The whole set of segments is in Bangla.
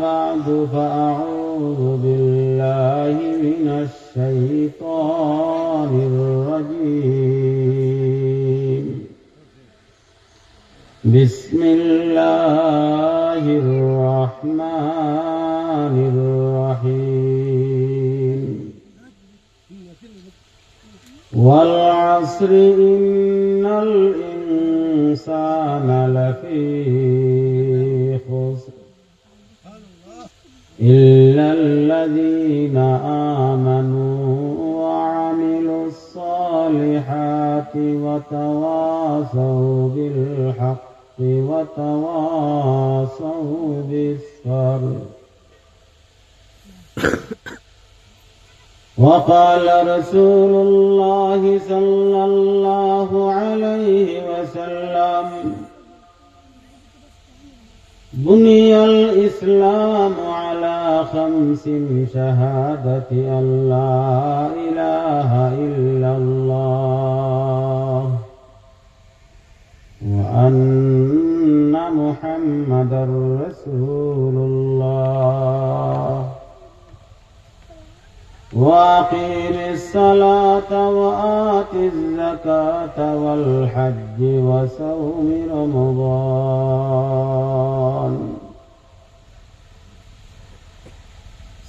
بعد فأعوذ بالله من الشيطان الرجيم. بسم الله الرحمن الرحيم. والعصر إن الإنسان لفي إلا الذين آمنوا وعملوا الصالحات وتواصوا بالحق وتواصوا بالصبر وقال رسول الله صلى الله عليه وسلم بني الإسلام خمس شهادة أن لا إله إلا الله وأن محمدا رسول الله. وأقيم الصلاة وآت الزكاة والحج وصوم رمضان.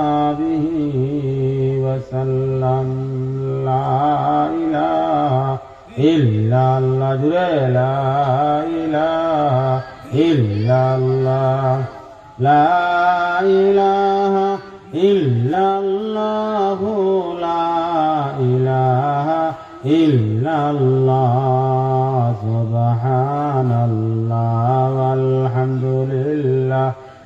وأصحابه وسلم لا إله إلا الله جل لا إله إلا الله لا إله إلا الله لا إله إلا الله سبحان الله والحمد لله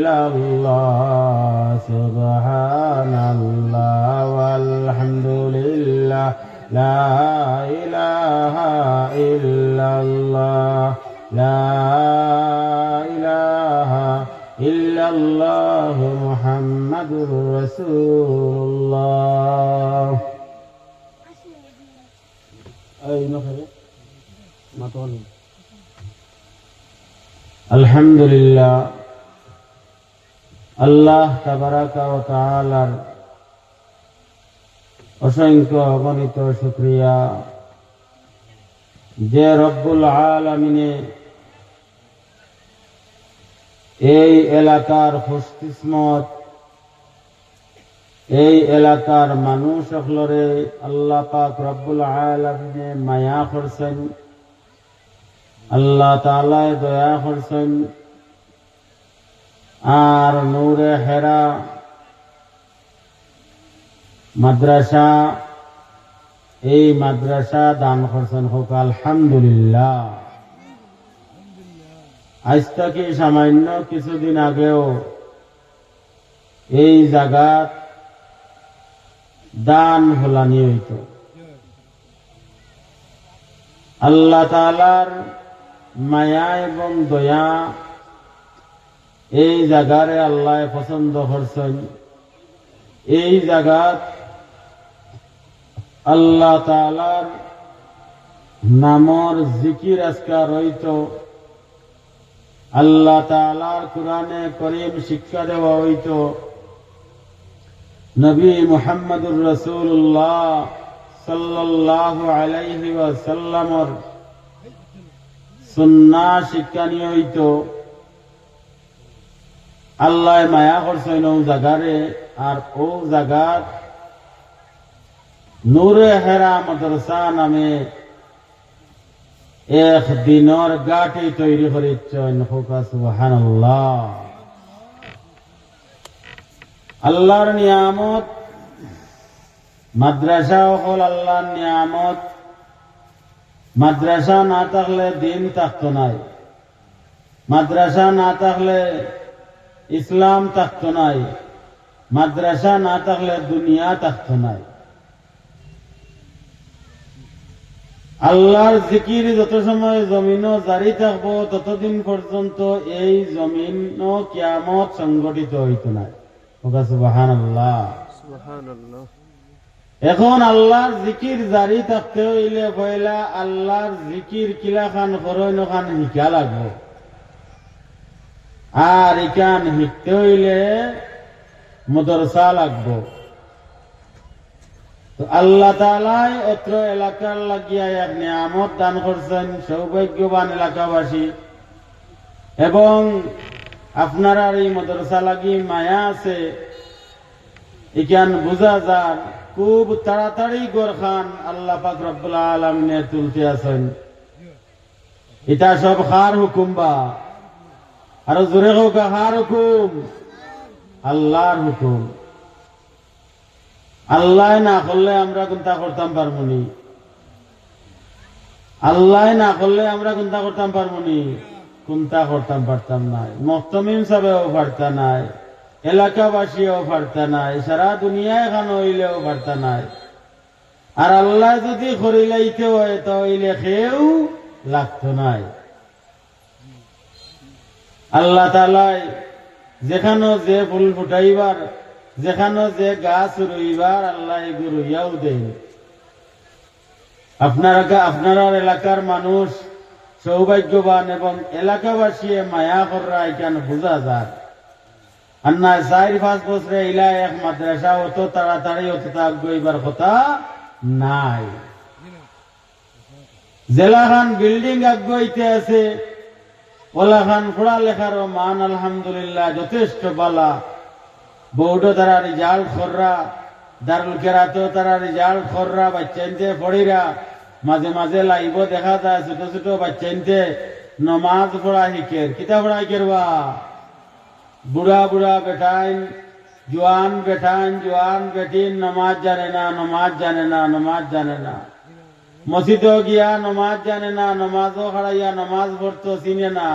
إلا الله سبحان الله والحمد لله. لا إله إلا الله. لا إله إلا الله محمد رسول الله. أين خير ما الحمد لله. আল্লাহ তাবারাকা অসংখ্য অগণিত শুক্রিয়া। যে রব্বুল আলমিনে এই এলাকার খুশকিসমত, এই এলাকার মানুষ সকলরে আল্লাহ পাক রব্বুল আলমিনে মায়া করছেন, আল্লাহ তালায় দয়া করছেন। আর নূরে হেরা, মাদ্রাসা, এই মাদ্রাসা দান করছেন হোক, আলহামদুলিল্লাহ। আজ থেকে সামান্য কিছুদিন আগেও এই জায়গাত দান হোলানি হইত আল্লাহ তালার মায়া এবং দয়া এই জায়গারে আল্লাহ পছন্দ করছেন। এই জায়গাত আল্লাহ তালার নামর জিকির আজকা রইত। আল্লাহ তালার কোরআনে করিম শিক্ষা দেওয়া হইত। নবী মুহাম্মদুর রসুল্লাহ সাল্লাল্লাহু আলাইহি ওয়াসাল্লামর সুন্না শিক্ষা নিয়ে হইতো। আল্লাহ মায়া করছেন ও জাগারে, আর ও জাগার নূরে হেরা মাদ্রাসা নামে এক দিনর গাটি তৈরি করিচ্ছেন হোকা সুবহানাল্লাহ। আল্লাহর নিয়ামত, মাদ্রাসা হল আল্লাহর নিয়ামত। মাদ্রাসা না থাকলে দিন থাকতো নাই। মাদ্রাসা না থাকলে ইসলাম থাকতো নাই। মাদ্রাসা না থাকলে দুনিয়া থাকতো নাই। আল্লাহর জিকির যত সময় জমিনও জারি থাকব ততদিন পর্যন্ত এই জমিনও কিয়ামত সংগঠিত হইত নাই। সুবাহান আল্লাহ এখন আল্লাহর জিকির জারি থাকতে হইলে পয়লা আল্লাহর জিকির কিলা খান করইন খান শিকা লাগবো। আর ইকান শিখতে হইলে মদরসা লাগবো। আল্লাহ তালাই অত্র এলাকার লাগিয়া এক নিয়ামত দান করছেন সৌভাগ্যবান এলাকাবাসী। এবং আপনারা এই মদরসা লাগি মায়া আছে। ইকান বুঝা যান খুব তাড়াতাড়ি গোরখান আল্লাহ পাক রব্বুল আলমিনে তুলতে আছেন। এটা সব হার হুকুম বা। আরও জোরে হোক হার হুকুম। আল্লাহর হুকুম। আল্লাহ না করলে আমরা কোনটা করতাম পারবনি আল্লাহ না করলে আমরা কোনটা করতাম পারবনি কোনটা করতাম পারতাম নাই মস্তমিম সাহেও পারতা নাই। এলাকাবাসীও পারতা নাই। সারা দুনিয়া এখন হইলেও পারতা নাই। আর আল্লাহ যদি করিলাইতে হয়, তাহলে খেয়েও লাগতো নাই। আল্লাহ তালাই যেখানো যে ফুল ফুটাইবার, যেখানো যে গাছ রইবার আল্লাহ রইয়াও দেন আপনারা আপনারা এলাকার মানুষ সৌভাগ্যবান এবং এলাকাবাসী মায়া কররা এখানে বোঝা যায়? আর না, চার পাঁচ বছরে ইলা এক মাদ্রাসা অত তাড়াতাড়ি অত গইবার কথা নাই। জেলাখান বিল্ডিং আগুয়াইতে আছে ওলাখান পড়ালেখারও মান আলহামদুলিল্লাহ যথেষ্ট বালা। বৌডো তারা রেজাল্ট কররা দারুল কেরাতেও তারা রেজাল্ট কররা বাচ্চাইনতে পড়িরা। মাঝে মাঝে লাইব দেখা যায় ছোট ছোট বাচ্চাইনতে। নমাজ পড়া শিখের কিতা পড়া শিখের বা। বুড়া বুড়া বেটাইন জোয়ান বেটাইন জোয়ান বেটিন নমাজ জানে না, নমাজ জানে না, নমাজ জানে না। মসজিদও গিয়া নমাজ জানে না, নমাজও খাড়াইয়া নমাজ পড়তো, চিনে না।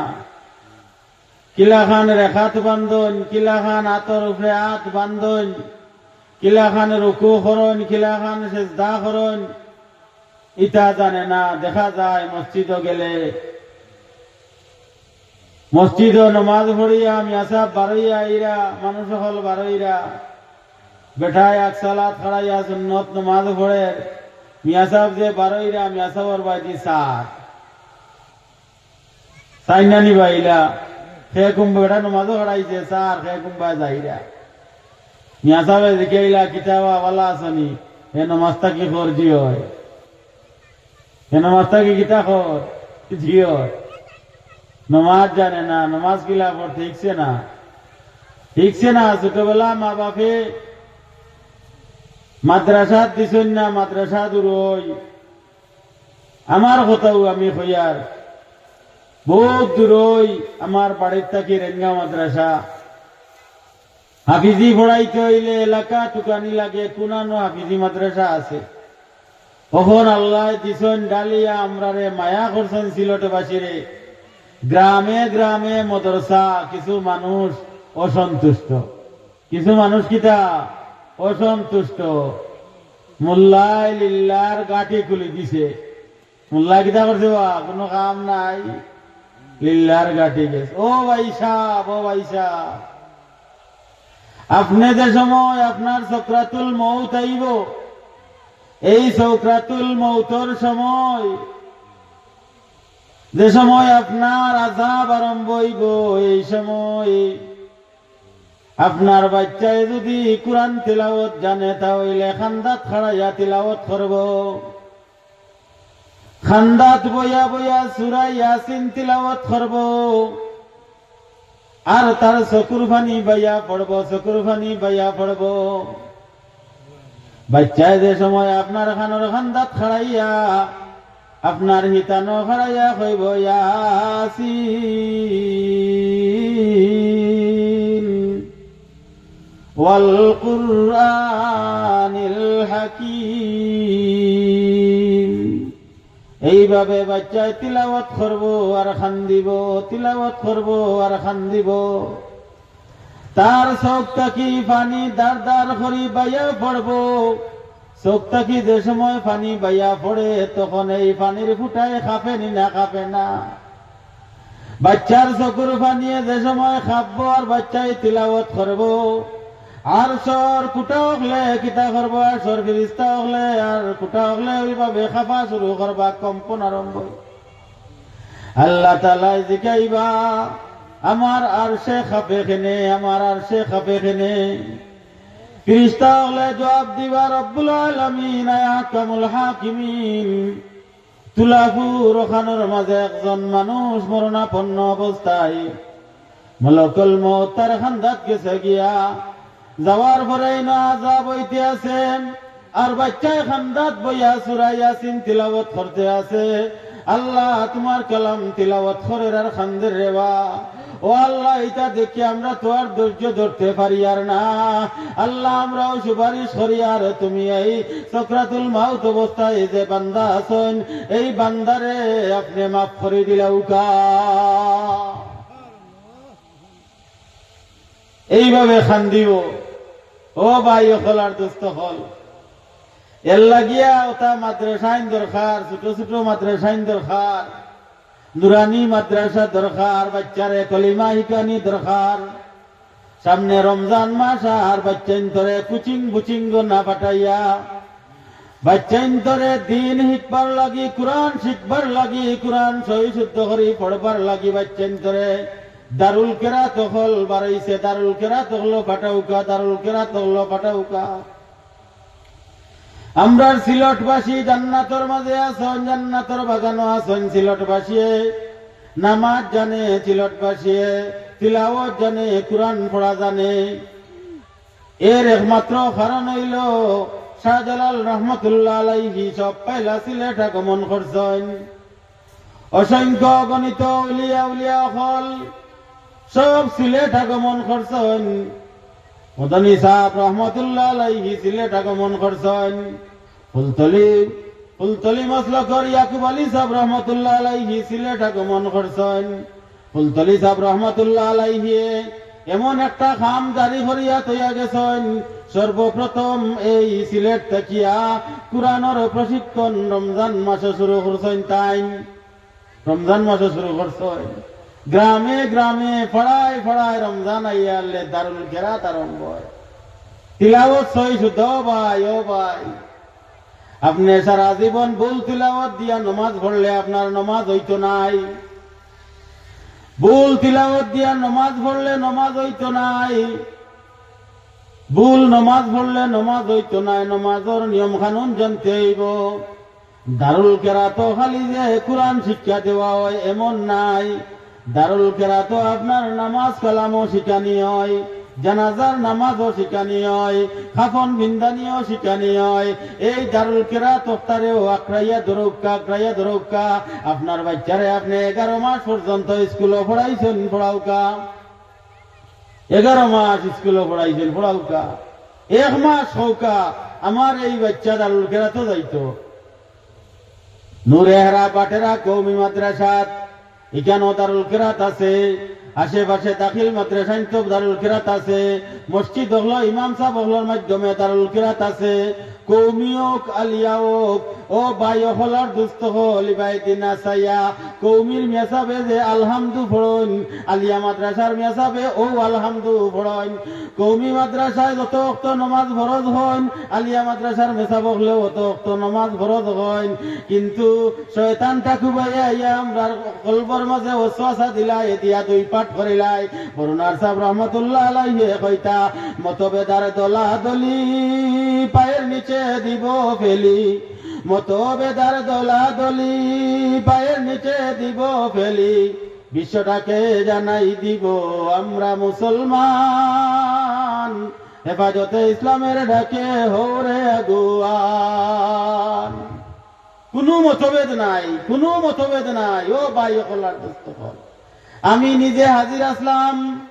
কিলা খান রেখাত বান্ধন কিলা খান আতর উপরে হাত বান্ধন কিলা খান রুকু করন কিলা খান সেজদা করন ইটা জানে না, দেখা যায় মসজিদ গেলে। মসজিদ নমাজ পড়িয়া, মিয়াসা বারইয়া ইরা, মানুষ হল বারইরা। বেঠায় এক সালাত খাড়াইয়া সুন্নত নমাজ পড়ে। মিয়া সাহেব যে বারইরা মিয়া সাহেবর বাড়ি সাত। সাইনানি বাইলা খে কুম্ভ বেটা নমাজও খাড়াইছে সার খে কুম্ভা যাইরা মিয়া সাহেব দেখে কিতাবা ওয়ালা আসনি হে নমাজটা কি খর জি হয়। হে নমাজটা কি কিতা খর জি হয়। নমাজ জানে না, নমাজ কিলা পর ঠিকছে না। ঠিকছে না, ছোটবেলা মা বাপে মাদ্রাসাত দিছেন না, মাদ্রাসা দূর আমার কথাও আমি হইয়ার বহুত দূর আমার বাড়ির থাকি রেঙ্গা মাদ্রাসা। হাফিজি পড়াইতে হইলে এলাকা টুকানি লাগে কোনানো হাফিজি মাদ্রাসা আছে। কখন আল্লাহ দিছেন, ডালিয়া আমরারে মায়া করছেন সিলটবাসীরে গ্রামে গ্রামে মদরসা, কিছু মানুষ অসন্তুষ্ট। কিছু মানুষ কিতা? অসন্তুষ্ট। মোল্লাই লিল্লার গাঠি খুলে দিছে। মোল্লা কিতা করছে বা? কোনো কাম নাই। লিল্লার গাঠি গেছে। ও ভাই সাহ ও ভাই আপনি যে সময় আপনার সক্রাতুল মৌত আইব, এই সৌক্রাতুল মৌতর সময়, যে সময় আপনার আজাব আরম্ভ হইব, এই সময় আপনার বাচ্চায় যদি কোরআন তিলাওত জানে, তাহলে খান্দাত খাড়াইয়া তিলাওত করব। খান্দাত বইয়া বইয়া সুরা ইয়াসিন তিলাওত করব। আর তার চকুর ফানি বাইয়া পড়ব, চকুর ফানি বাইয়া পড়ব। বাচ্চায় যে সময় আপনার খানোর খান্দাত খাড়াইয়া, আপনার হিতানো খাড়াইয়া কইব ইয়াসিন। والقرآن الحكيم এইভাবে বাচ্চায় তিলাওয়াত করব আর খান দিব তিলাওয়াত করব আর খান দিব তার চোখ তাকি পানি দার দার করি বাইয়া পড়ব চোখ তাকি যে সময় পানি বাইয়া পড়ে তখন এই পানির ফুটায় কাঁপে না কাঁপে না বাচ্চার চকুর পানিয়ে যে সময় খাবো আর বাচ্চায় তিলাওয়াত করব আর সর কুটা হলে কিতা করব, আর সর ফিরিস্তা হলে আর কুটা হলে ওইভাবে খাফা শুরু করবা, কম্পন আরম্ভ। আল্লাহ তালাই জিকাইবা আমার আর সে খাপে খেনে আমার আর সে খাপে খেনে ফিরিস্তা হলে জবাব দিবা, রব্বুল আলমিন আয়াকামুল হাকিমিন। তুলাফুর ওখানোর মাঝে একজন মানুষ মরণাপন্ন অবস্থায় মলকল মত তার খান্দাত গেছে গিয়া যাওয়ার পরে না যা বইতে আছেন আর বাচ্চায় খান্দাত বইয়া সুরাইয়াসিন তিলাবত করতে আছে আল্লাহ, তোমার কালাম তিলাবত করে আর খান্দের রেবা ও আল্লাহ এটা দেখি আমরা তো আর ধৈর্য ধরতে পারি আর না। আল্লাহ, আমরাও সুপারিশ করি, আর তুমি এই চক্রাতুল মাউত অবস্থায় যে বান্দা আছেন, এই বান্দারে আপনি মাফ করে দিলে উকা। এইভাবে খান দিব ও ভাই হল আর দুস্থ হল। এর লাগিয়া ওটা মাদ্রাসাইন দরকার, ছোট ছোট মাদ্রাসাইন দরকার, নুরানি মাদ্রাসা দরকার, বাচ্চারে কলিমা হিকানি দরকার, সামনে রমজান মাস আর বাচ্চাইন ধরে কুচিং বুচিং না পাঠাইয়া, বাচ্চাইন ধরে দিন শিখবার লাগি, কোরআন শিখবার লাগি, কোরআন সহি শুদ্ধ করি, পড়বার লাগি, বাচ্চাইন ধরে দারুল কেরা তহল বাড়াইছে, দারুল কেরা তহলো পাঠাউকা, দারুল কেরা তহলো পাঠাউকা। আমরা সিলটবাসী, জান্নাতর মাঝে আসন, জান্নাতর বাগানো আসন সিলটবাসী। নামাজ জানে সিলটবাসী, তিলাওয়াত জানে, কোরআন পড়া জানে। এর একমাত্র কারণ হইল শাহজালাল রহমতুল্লাহ আলাইহি সব পাইলা সিলেট আগমন করছেন। অসংখ্য গণিত উলিয়া উলিয়া হল সব সিলেট আগমন করছেন। মদনী সাহ রহমতুল্লাহ আলাইহি সিলেট আগমন করছেন। ফুলতলি ফুলতলি মসলকর ইয়াকুব আলী সাহ রহমতুল্লাহ আলাইহি সিলেট আগমন করছেন। ফুলতলি সাহ রহমতুল্লাহ আলাইহি এমন একটা খাম জারি করিয়া তৈয়া গেছেন। সর্বপ্রথম এই সিলেট তাকিয়া কোরআনের প্রশিক্ষণ রমজান মাসে শুরু করছেন তাই। রমজান মাসে শুরু করছেন। গ্রামে গ্রামে ফড়ায় ফড়ায় রমজান আইয়ালে দারুল কেরাত আরম্ভ হয়। তিলাওয়াত সই শুদ্ধ ভাই, ও ভাই। আপনি সারা জীবন ভুল তিলাওয়াত দিয়া নমাজ পড়লে আপনার নমাজ হইতো নাই। ভুল তিলাওয়াত দিয়া নমাজ পড়লে নমাজ হইতো নাই। ভুল নমাজ পড়লে নমাজ হইতো নাই, নমাজর নিয়ম কানুন জানতে হইব। দারুল কেরাত খালি যে কোরআন শিক্ষা দেওয়া হয় এমন নাই। দারুল কেরাত আপনার নামাজ কালামও শিখানি হয়, জানাজার নামাজও শিখানি হয়, খাফন বিন্দানিও শিখানি হয়। এই দারুল কেরা তোফতারেও আক্রাইয়া দরৌকা আক্রাইয়া দরৌকা আপনার বাচ্চারে আপনি এগারো মাস পর্যন্ত স্কুলে পড়াইছেন, পড়াউকা। এগারো মাস স্কুলে পড়াইছেন, পড়াউকা। এক মাস হৌকা আমার এই বাচ্চা দারুল কেরা তো যাইতো নুরেহরা পাটেরা কৌমি মাদ্রাসাত এখানেও দারুল কেরাত আছে, আশেপাশে দাখিল মাত্রে সাইন্তব দারুল কেরাত আছে, মসজিদ হলো ইমাম সাহেব হলোর মাধ্যমে দারুল কেরাত আছে কৌমিয়ক আলিয়াওক ও বাই হলার দুস্থ হল ইবাই দিনা সাইয়া কৌমির মেসাবে যে আলহামদু ফড়ন আলিয়া মাদ্রাসার মেসাবে ও আলহামদু ফড়ন কৌমি মাদ্রাসায় যত অক্ত নমাজ ফরজ হন, আলিয়া মাদ্রাসার মেসাব হলেও অত অক্ত নমাজ ফরজ হন। কিন্তু শয়তান ঠাকুবাইয়া ইয়া আমরা কলব কলবর মাঝে ওসওয়াসা দিলাই দিয়া দুই পাঠ করিলাই বরুণার সাহেব রহমতুল্লাহ আলাইহি কইতা মতবেদার দলা দলি পায়ের নিচে দিব ফেলি? মতবেদার দলা দলি পায়ের নিচে দিব ফেলি। বিশ্বটাকে জানাই দিব আমরা মুসলমান। হেফাজতে ইসলামের ডাকে হরে আগুয়ান। কোনো মতভেদ নাই, কোনো মতভেদ নাই। ও ভাই কলার দোস্ত। আমি নিজে হাজির আসলাম।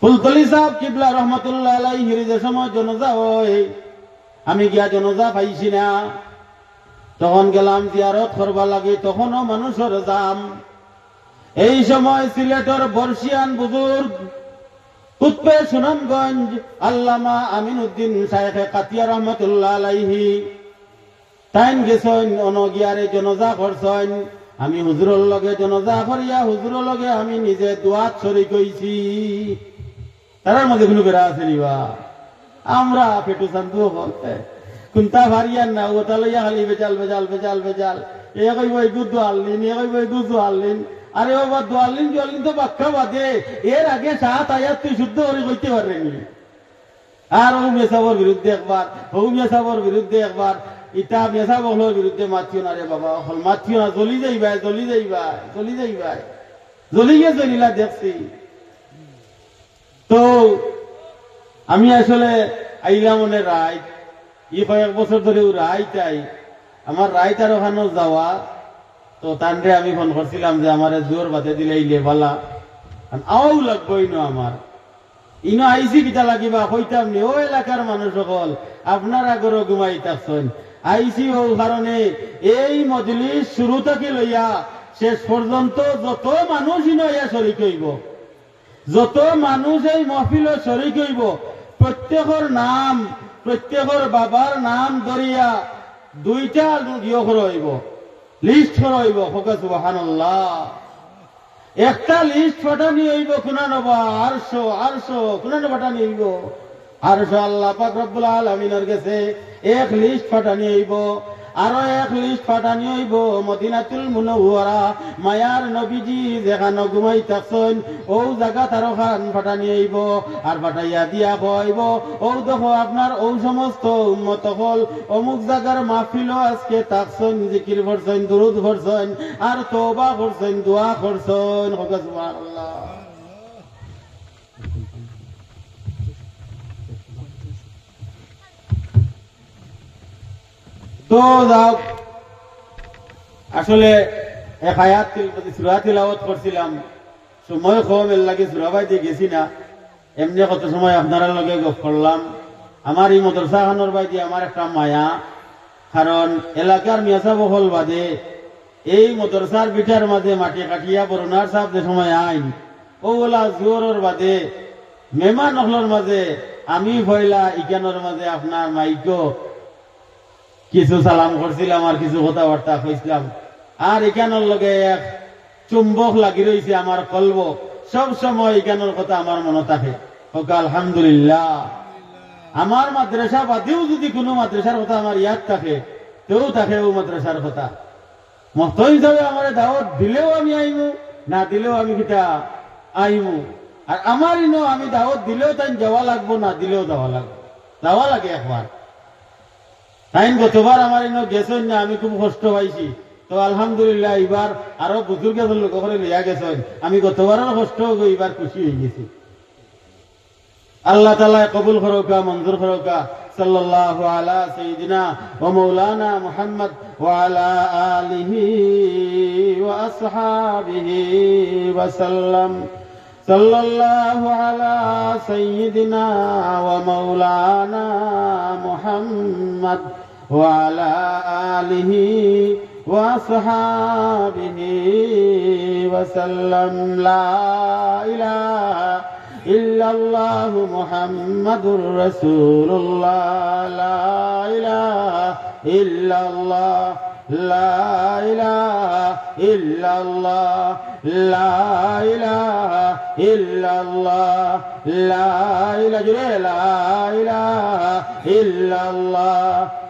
ফুলতলি সাহেব কিবলা রহমতুল্লাহ আলাই হিরিজের সময় জনজা হয় আমি গিয়া জনজা পাইছি না। তখন গেলাম জিয়ারত করবা লাগে, তখনও মানুষের জাম। এই সময় সিলেটের বর্ষিয়ান বুজুর্গ, কুতবে সুনামগঞ্জ, আল্লামা আমিন উদ্দিন শাহেখে কাতিয়া রহমতুল্লাহ আলাইহি টাইম গেছন, অনগিয়ারে জনজা করছন। আমি হুজুরের লগে জনজা করিয়া হুজুরের লগে আমি নিজে দোয়াত শরিক হইছি। তারার মধ্যে কোনো বেড়া আছে নিবা আমরা পেটু শান্তু বলতে। কুন্তা ভারিয়ান না, ও তাহলে খালি বেজাল বেজাল বেজাল বেজাল। এ কইব এই গুদ আনলিন এ কইব এই গুদ আনলিন আরে ও বা দোয়ালিন জোয়ালিন তো বাক্কা বাদে। এর আগে সাত আয়াত তুই শুদ্ধ করে কইতে পারেনি আর ও মেসাবর বিরুদ্ধে একবার, ও মেসাবর বিরুদ্ধে একবার। ইটা মেসা বহলোর বিরুদ্ধে মাতিও না রে বাবা, হল মাতিও না, জ্বলি যাইবা জ্বলি যাইবা জ্বলি যাইবা জ্বলি গিয়ে জ্বলিলা দেখছি। তো আমি আসলে আইলাম মনে রায়। ই কয়েক বছর ধরে ও রায় চাই। আমার রায়টার ওখানে যাওয়া, তো তানরে আমি ফোন করছিলাম যে আমার জোর বাতে দিলে ইলে বালা আও লাগবই না আমার। ইনো আইসি কিটা লাগিবা, কইতাম নি, ও এলাকার মানুষ সকল, আপনার আগরও ঘুমাই থাকছেন আইসি ও কারণে এই মজলিস শুরু থেকে লইয়া শেষ পর্যন্ত যত মানুষ ইনো ইয়া শরিক হইব। যত মানুষ এই মহফিল শরিক হইব প্রত্যেকর নাম প্রত্যেকর বাবার নাম ধরিয়া দুইটা ইয়ে হইব লিস্ট হইব ফোকাস সুবহানাল্লাহ। একটা লিস্ট ফাটানি হইব, কোনা নবা? আরশো আরশো, কোনা ফাটানি হইব? আরশো আল্লাহ পাক রব্বুল আলামিনের গেছে এক লিস্ট ফাটানি হইব। আরও এক লিস্ট ফাটানি হইব, মদিনাতুল মুনওয়ারা। মায়ার নবীজি যেখানে ঘুমাই থাকছেন, ও জায়গা তারো খান ফাটানি হইব, আর ফাটাইয়া দিয়া হইব ও দেখো, আপনার ও সমস্ত উন্মত হল, অমুক জায়গার মাহফিল আজকে থাকছেন, জিকির করছেন, দুরুদ করছেন, আর তোবা করছেন, দোয়া করছেন। হকা সুবহানাল্লাহ। তো যাও। আসলে করছিলাম, সময় কম, এর লাগে সুরাবাইতে গেছি না। এমনি কত সময় আপনারা লগে গপ করলাম। আমার এই মদরসা খানোর বাইদি আমার একটা মায়া। কারণ এলাকার বহল বাদে এই মদরসার বিটার মাঝে মাটি কাটিয়া বরুণার সাহেব যে সময় আইন ওগুলা জোরের বাদে মেমান হলর মাঝে আমি ভয়লা ইজ্ঞানের মাঝে আপনার মাইকো কিছু সালাম করছিলাম আর কিছু কথাবার্তা কইছিলাম। আর এখানের লগে এক চুম্বক লাগি রয়েছে আমার কলব। সব সময় এখানের কথা আমার মনে থাকে। আলহামদুলিল্লাহ। আমার মাদ্রাসা বাদেও যদি কোনো মাদ্রাসার কথা আমার ইয়াদ থাকে, তেও থাকে ও মাদ্রাসার কথা। মত হিসাবে আমার দাওয়াত, দিলেও আমি আইমু, না দিলেও আমি কিটা আইমু। আর আমার ইনো আমি দাওয়াত দিলেও তাই যাওয়া লাগবো, না দিলেও যাওয়া লাগবো। যাওয়া লাগে একবার। তাই গতবার আমার ইনো গেছেন না আমি খুব কষ্ট পাইছি। তো আলহামদুলিল্লাহ এবার আরও বুজুর্গ লোক করে লিয়া গেছেন আমি গতবারও কষ্ট হয়ে এবার খুশি হয়ে গেছি। আল্লাহ তালা কবুল করোকা মঞ্জুর করোকা সাল্লাল্লাহু আলা সাইয়্যিদিনা ওয়া মাওলানা মুহাম্মদ ওয়া আলা আলিহি ওয়া আসহাবিহি ওয়া সাল্লাম। সাল্লাল্লাহু আলা সাইয়্যিদিনা وعلى آله وصحابه وسلم لا إله إلا الله محمد رسول الله. لا إله إلا الله. لا إله إلا الله. لا إله إلا الله. لا إله إلا الله.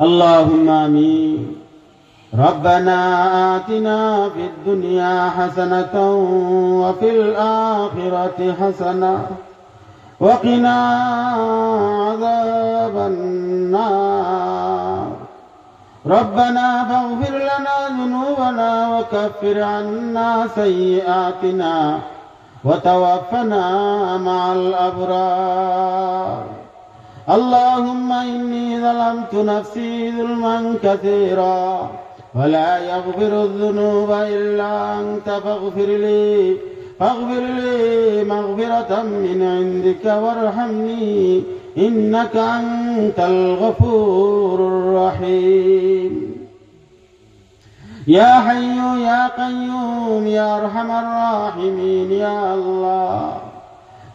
اللهم آمين ربنا آتنا في الدنيا حسنة وفي الآخرة حسنة وقنا عذاب النار ربنا فاغفر لنا ذنوبنا وكفر عنا سيئاتنا وتوفنا مع الأبرار اللهم إني ظلمت نفسي ظلما كثيرا ولا يغفر الذنوب إلا أنت فاغفر لي فاغفر لي مغفرة من عندك وارحمني إنك أنت الغفور الرحيم يا حي يا قيوم يا أرحم الراحمين يا الله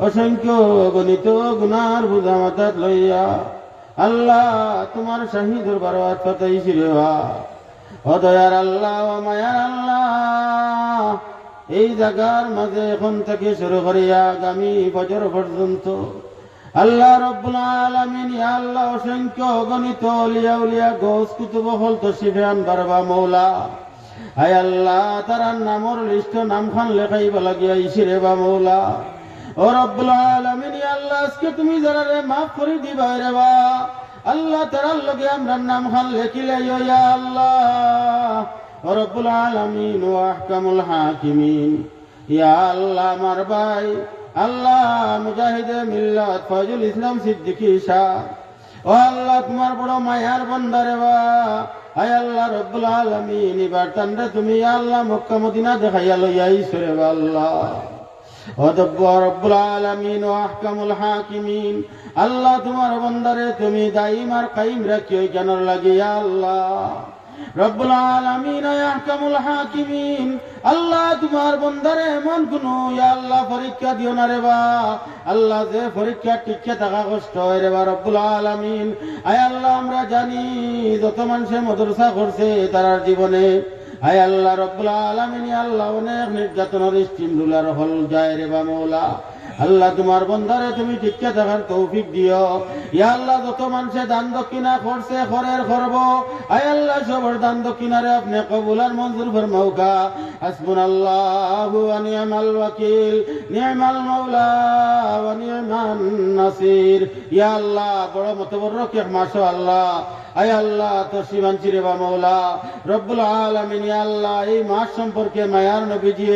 অসংখ্য গণিত গুনার বুঝা মাথাত লইয়া। আল্লাহ, তোমার শাহী দরবার পাতাইছি রে ও দয়ার আল্লাহ মায়ার আল্লাহ, এই জায়গার মাঝে এখন থেকে শুরু করিয়া আগামী বছর পর্যন্ত। আল্লাহ রব্বুল আলামিন, ইয়া আল্লাহ, অসংখ্য গণিত উলিয়া উলিয়া গোস কুতুব হল তো শিফান বারবা মৌলা। আয় আল্লাহ, তারার নামর লিস্ট নাম খান লেখাইবা লাগিয়া ইসিরে বা মৌলা। ও রব্বুল আলামিন আল্লাহ, আজকে তুমি যারা রে মাফ করে দিবা রে বা, আল্লাহ তারার লগে আমরা নাম খান লেখিলে ইয়া আল্লাহ। ও রব্বুল আলামিন, ও আহকামুল হাকিমিন, ইয়া আল্লাহ আমার ভাই, আল্লাহ মুজাহিদে মিল্লাত ফয়জুল ইসলাম সিদ্দিকী শাহ ও আল্লাহ তোমার বড় মায়ার বন্দারে বা আয় আল্লাহ রব্বুল আলামিন, এবার তান্ডে তুমি আল্লাহ মক্কা মদিনা দেখাইয়া লইয়া ঈশ্বরে বা আল্লাহ। আল্লাহ তোমার বন্দারে তুমি দাইম আর কাইম রাখিও কেন লাগিয়া আল্লাহ। রব্বুল আলামিন আহকামুল হাকিমিন। আল্লাহ তোমার এমন কোন আল্লাহ পরীক্ষা দিও না রে বা। আল্লাহ যে পরীক্ষা টিকে থাকা কষ্ট হয় রে বা রব্বুল আলামিন। আয় আল্লাহ, আমরা জানি যত মানুষের মদরসা করছে তার জীবনে আয় আল্লাহ রব্বুল আলামিন আল্লাহ অনেক নির্যাতনের স্টিম রুলার হল যায় রে বা মৌলা। আল্লাহ তোমার বন্ধারে তুমি টিকে থাকার তৌফিক দিও। ইয়া আল্লাহ, যত মানুষে দান দক্ষিণা করছে, খরের করব। আয় আল্লাহ, সবর দান দক্ষিণারে আপনি কবুলার মঞ্জুর ফরমাউকা হাসবুন আল্লাহ ওয়া নি'মাল ওয়াকিল নি'মাল মাওলা ওয়া নি'মান নাসির। ইয়া আল্লাহ, বড় মতবরক এক মাশাআল্লাহ। আয় আল্লাহ তো সীমান চিরে বা মৌলা। রব্বুল আলামিন আল্লাহ, এই মাস সম্পর্কে মায়ার নবীজি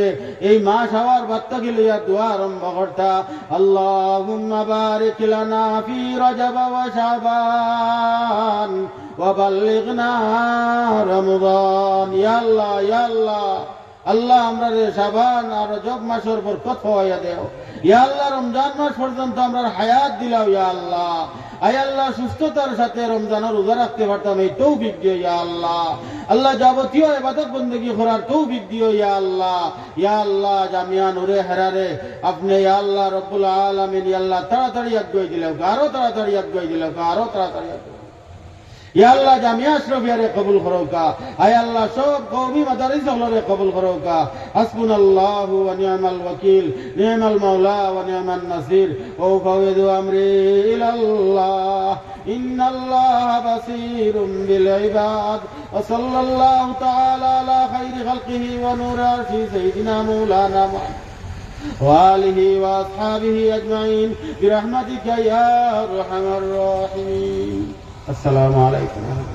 এই মাস হওয়ার বার্তা গিলিয়া দোয়া আরম্ভ করতা। আল্লাহুম্মা বারিক লানা ফি রজব ওয়া শাবান ওয়া বাল্লিগনা রমজান। ইয়া আল্লাহ ইয়া আল্লাহ আল্লাহ আমরা রে সাবান আর রজব মাসের বরকত হওয়াইয়া দেও। ইয়া আল্লাহ, রমজান মাস পর্যন্ত আমরা হায়াত দিলাও, ইয়া আল্লাহ। আয় আল্লাহ সুস্থতার সাথে রমজানের রোজা রাখতে পারতাম, এই তৌফিক দিও ইয়া আল্লাহ। আল্লাহ যাবতীয় ইবাদত বন্দেগী করার তৌফিক দিও ইয়া আল্লাহ। ইয়া আল্লাহ, জামিয়া নুরে হেরারে। আপনি ইয়া আল্লাহ রব্বুল আলামিন, ইয়া আল্লাহ, তাড়াতাড়ি আগুই দিলেও আরও তাড়াতাড়ি আগুই দিলেও আরও তাড়াতাড়ি আগুই ইয়া আল্লাহ জামিয়া আশরাফিয়ারে কবুল করৌকা আয় আল্লাহ সব কওমি মাদারিস হলরে কবুল করৌকা হাসবুনাল্লাহু ওয়া নি'মাল ওয়াকিল নি'মাল মাওলা ওয়া নি'মান নাসির ও ফাওয়াদু আমরি ইলাল্লাহ ইন্নাল্লাহা বাসীরুম বিল ইবাদ ওয়া সাল্লাল্লাহু তাআলা আলা খাইরি খালকিহি ওয়া নূরি আরশি সাইয়্যিদিনা মাওলানা মুহাম্মদ وآله وأصحابه أجمعين برحمتك يا أرحم الراحمين আসসালামু আলাইকুম।